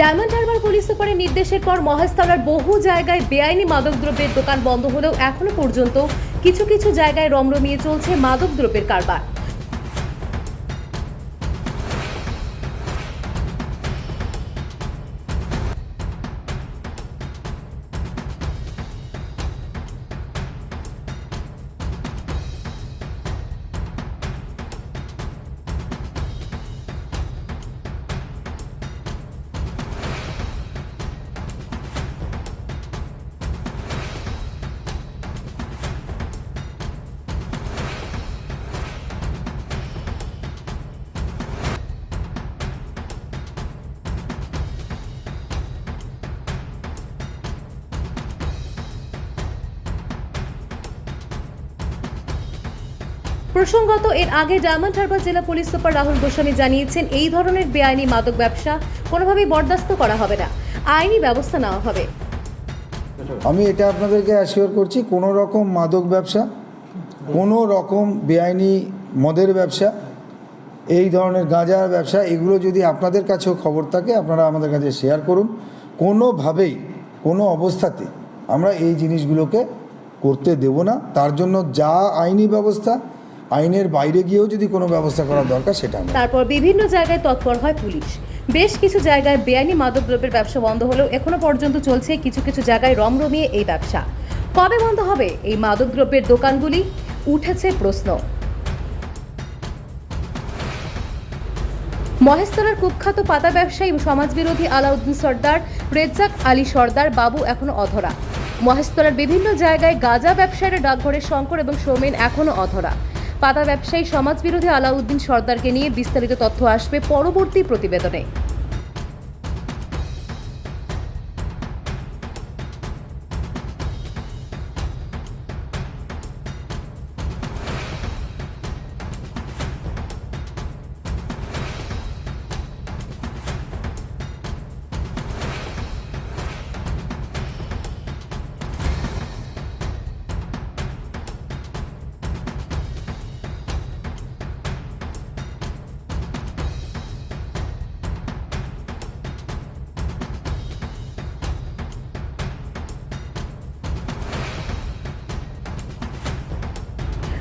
Diamond Harbour police সুপারের নির্দেশের পর মহেশতলার বহু জায়গায় বেআইনি মাদকদ্রব্যের দোকান বন্ধ হলেও এখনও পর্যন্ত কিছু কিছু জায়গায় রমরমিয়ে চলছে মাদকদ্রব্যের কারবার। প্রসঙ্গত, এর আগে ডায়মন্ড হারবার জেলা পুলিশ সুপার রাহুল গোস্বামী জানিয়েছেন, এই ধরনের বেআইনি মাদক ব্যবসা কোনোভাবেই বরদাস্ত করা হবে না। আইনি ব্যবস্থা নেওয়া হবে। আমি এটা আপনাদেরকে অ্যাসিওর করছি, কোনো রকম মাদক ব্যবসা, কোনো রকম বেআইনি মদের ব্যবসা, এই ধরনের গাঁজার ব্যবসা, এগুলো যদি আপনাদের কাছেও খবর থাকে, আপনারা আমাদের কাছে শেয়ার করুন। কোনোভাবেই, কোনো অবস্থাতে আমরা এই জিনিসগুলোকে করতে দেব না। তার জন্য যা আইনি ব্যবস্থা আইনের বাইরে গিয়েও যদি কোনো ব্যবস্থা করার দরকার, সেটা তারপর বিভিন্ন জায়গায় তৎপর হয় পুলিশ। বেশ কিছু জায়গায় বেআইনি মাদকদ্রব্যের ব্যবসা বন্ধ হলেও এখনও পর্যন্ত চলছে কিছু কিছু জায়গায় রমরমিয়ে এই ব্যবসা। কবে বন্ধ হবে এই মাদকদ্রব্যের দোকানগুলি? উঠেছে প্রশ্ন। মহেশতলার কুখ্যাত পাতা ব্যবসায়ী সমাজবিরোধী আলাউদ্দিন সর্দার, রেজ্জাক আলী সর্দার বাবু এখনও অধরা। মহেশতলার বিভিন্ন জায়গায় গাঁজা ব্যবসায়ীরা ডাকঘরের শঙ্কর এবং সৌমেন এখনও অধরা। পাতা ব্যবসায়ী সমাজবিরোধী আলাউদ্দিন সর্দারকে নিয়ে বিস্তারিত তথ্য আসবে পরবর্তী প্রতিবেদনে।